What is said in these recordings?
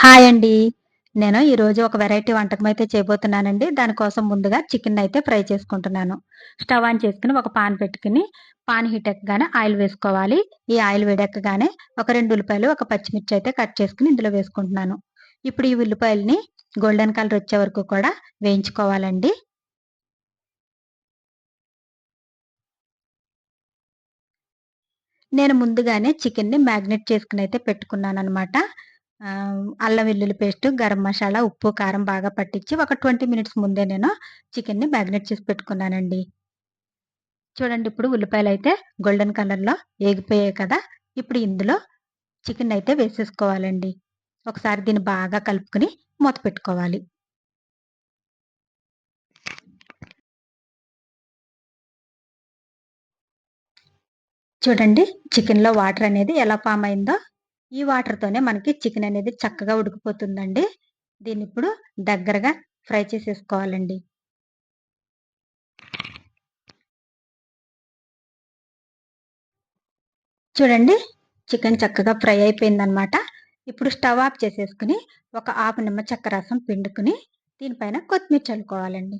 Hi అండి. నేను ఈరోజు ఒక వెరైటీ వంటకం అయితే చేయబోతున్నానండి. దానికోసం ముందుగా చికెన్ అయితే ఫ్రై చేసుకుంటున్నాను. స్టవ్ ఆన్ చేసుకొని ఒక పాన్ పెట్టుకుని పాన్ హీట్ ఎక్కగానే ఆయిల్ వేసుకోవాలి. ఈ ఆయిల్ వేడెక్కగానే ఒక రెండు ఉల్లిపాయలు, ఒక పచ్చిమిర్చి అయితే కట్ చేసుకుని ఇందులో వేసుకుంటున్నాను. ఇప్పుడు ఈ ఉల్లిపాయలని గోల్డెన్ కలర్ వచ్చే వరకు కూడా వేయించుకోవాలండి. నేను ముందుగానే చికెన్‌ని మ్యాగ్నెట్ చేసుకుని అయితే పెట్టుకున్నాను అనమాట అల్లం వెల్లుల్లి పేస్ట్, గరం మసాలా, ఉప్పు, కారం బాగా పట్టించి ఒక 20 మినిట్స్ ముందే నేను చికెన్‌ని మ్యాగ్నేట్ చేసి పెట్టుకున్నానండి. చూడండి ఇప్పుడు ఉల్లిపాయలు అయితే గోల్డెన్ కలర్‌లో ఏగిపోయాయి కదా! ఇప్పుడు ఇందులో చికెన్ అయితే వేసేసుకోవాలండి. ఒకసారి దీన్ని బాగా కలుపుకొని మూత పెట్టుకోవాలి. చూడండి చికెన్‌లో వాటర్ అనేది ఎలా ఫామ్ అయిందో. ఈ వాటర్‌తోనే మనకి చికెన్ అనేది చక్కగా ఉడికిపోతుందండి. దీన్ని ఇప్పుడు దగ్గరగా ఫ్రై చేసేసుకోవాలండి. చూడండి చికెన్ చక్కగా ఫ్రై అయిపోయిందనమాట. ఇప్పుడు స్టవ్ ఆఫ్ చేసేసుకొని ఒక ఆపు నిమ్మ చెక్క రసం పిండుకుని దీనిపైన కొత్తిమీర చల్లుకోవాలండి.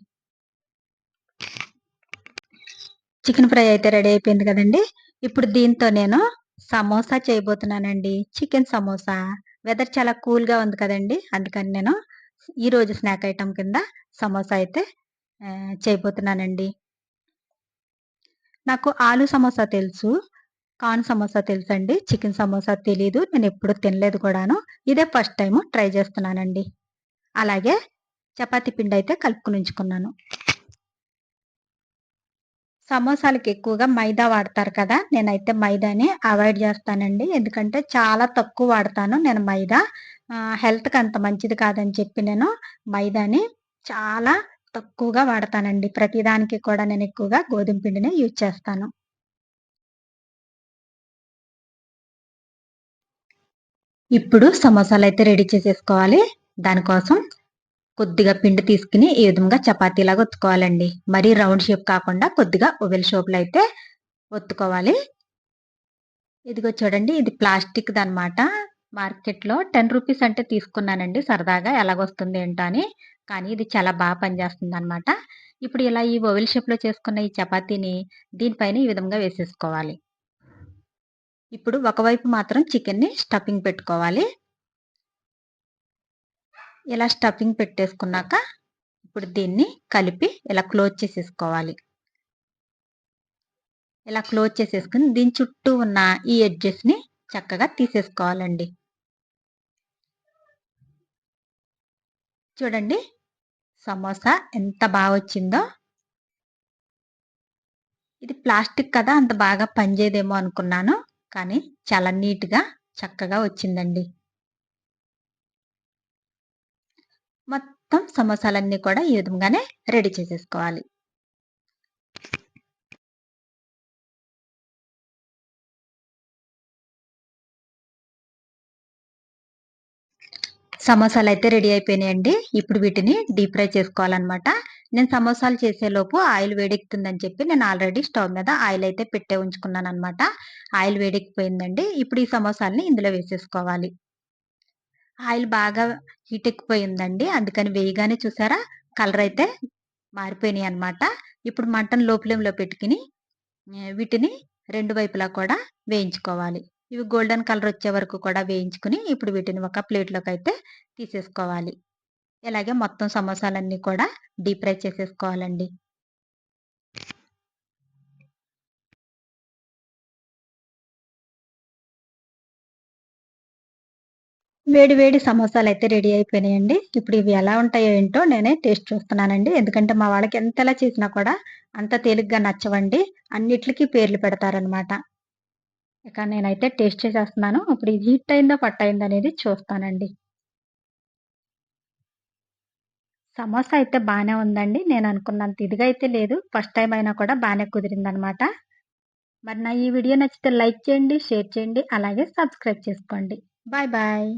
చికెన్ ఫ్రై అయితే రెడీ అయిపోయింది కదండి ఇప్పుడు దీంతో నేను సమోసా చేయబోతున్నానండి. చికెన్ సమోసా. వెదర్ చాలా కూల్‌గా ఉంది కదండి అందుకని నేను ఈరోజు స్నాక్ ఐటెం కింద సమోసా అయితే చేయబోతున్నానండి. నాకు ఆలు సమోసా తెలుసు. కార్న్ సమోసా తెలుసు అండి చికెన్ సమోసా తెలీదు. నేనెప్పుడు తినలేదు కూడాను. ఇదే ఫస్ట్ టైము ట్రై చేస్తున్నానండి. అలాగే చపాతీ పిండయితే కలుపుకుని ఉంచుకున్నాను. సమోసాలకి ఎక్కువగా మైదా వాడతారు కదా! నేనైతే మైదాని అవాయిడ్ చేస్తానండి. ఎందుకంటే చాలా తక్కువ వాడతాను నేను మైదా. హెల్త్‌కి అంత మంచిది కాదని చెప్పి నేను మైదాని చాలా తక్కువగా వాడతానండి. ప్రతిదానికి కూడా నేను ఎక్కువగా గోధుమ పిండినే యూజ్ చేస్తాను. ఇప్పుడు సమోసాలు అయితే రెడీ చేసేసుకోవాలి. దానికోసం కొద్దిగా పిండి తీసుకుని ఈ విధంగా చపాతీలాగా ఒత్తుకోవాలండి. మరీ రౌండ్ షేప్ కాకుండా కొద్దిగా ఓవెల్ షేప్‌లో అయితే ఒత్తుకోవాలి. ఇదిగో చూడండి ఇది ప్లాస్టిక్‌దనమాట. మార్కెట్‌లో 10 రూపీస్ అంటే తీసుకున్నానండి సరదాగా ఎలాగొస్తుంది ఏంటో అని. కానీ ఇది చాలా బాగా పనిచేస్తుంది అనమాట ఇప్పుడు ఇలా ఈ ఓవెల్ షేప్‌లో చేసుకున్న ఈ చపాతీని దీనిపైన ఈ విధంగా వేసేసుకోవాలి. ఇప్పుడు ఒకవైపు మాత్రం చికెన్‌ని స్టఫింగ్ పెట్టుకోవాలి. ఇలా స్టఫింగ్ పెట్టేసుకున్నాక ఇప్పుడు దీన్ని కలిపి ఇలా క్లోజ్ చేసేసుకోవాలి. ఇలా క్లోజ్ చేసేసుకుని దీని చుట్టూ ఉన్న ఈ ఎడ్జెస్‌ని చక్కగా తీసేసుకోవాలండి. చూడండి సమోసా ఎంత బాగా వచ్చిందో. ఇది ప్లాస్టిక్ కదా! అంత బాగా పనిచేయదేమో అనుకున్నాను. కానీ చాలా నీట్‌గా చక్కగా వచ్చిందండి. మొత్తం సమోసాలన్నీ కూడా ఈ విధంగానే రెడీ చేసేసుకోవాలి. సమోసాలు అయితే రెడీ అయిపోయినాయండి. ఇప్పుడు వీటిని డీప్ ఫ్రై చేసుకోవాలన్నమాట నేను సమోసాలు చేసేలోపు ఆయిల్ వేడెక్కుతుందని చెప్పి నేను ఆల్రెడీ స్టవ్ మీద ఆయిల్ అయితే పెట్టే ఉంచుకున్నాను అనమాట ఆయిల్ వేడెక్కిపోయిందండి. ఇప్పుడు ఈ సమోసాలని ఇందులో వేసేసుకోవాలి. ఆయిల్ బాగా హీట్ ఎక్కిపోయిందండి. అందుకని వేయగానే చూసారా కలర్ అయితే మారిపోయినాయి అనమాట ఇప్పుడు మటన్ లోపలేంలో పెట్టుకుని వీటిని రెండు వైపులా కూడా వేయించుకోవాలి. ఇవి గోల్డెన్ కలర్ వచ్చే వరకు కూడా వేయించుకొని ఇప్పుడు వీటిని ఒక ప్లేట్లోకి అయితే తీసేసుకోవాలి. ఇలాగే మొత్తం సమోసాలన్నీ కూడా డీప్ ఫ్రై చేసేసుకోవాలండి. వేడి వేడి సమోసాలు అయితే రెడీ అయిపోయినాయండి. ఇప్పుడు ఇవి ఎలా ఉంటాయో ఏంటో నేనే టేస్ట్ చూస్తున్నానండి. ఎందుకంటే మా వాళ్ళకి ఎంతలా చేసినా కూడా అంత తేలిగ్గా నచ్చవండి. అన్నిటికీ పేర్లు పెడతారనమాట. ఇక నేనైతే టేస్ట్ చేసేస్తున్నాను. ఇప్పుడు ఇది హిట్ అయిందో, పట్టయిందో అనేది చూస్తానండి. సమోసా అయితే బాగానే ఉందండి. నేను అనుకున్నంత ఇదిగా అయితే లేదు. ఫస్ట్ టైం అయినా కూడా బాగానే కుదిరిందనమాట. మరి నా ఈ వీడియో నచ్చితే లైక్ చేయండి, షేర్ చేయండి, అలాగే సబ్స్క్రైబ్ చేసుకోండి. Bye bye.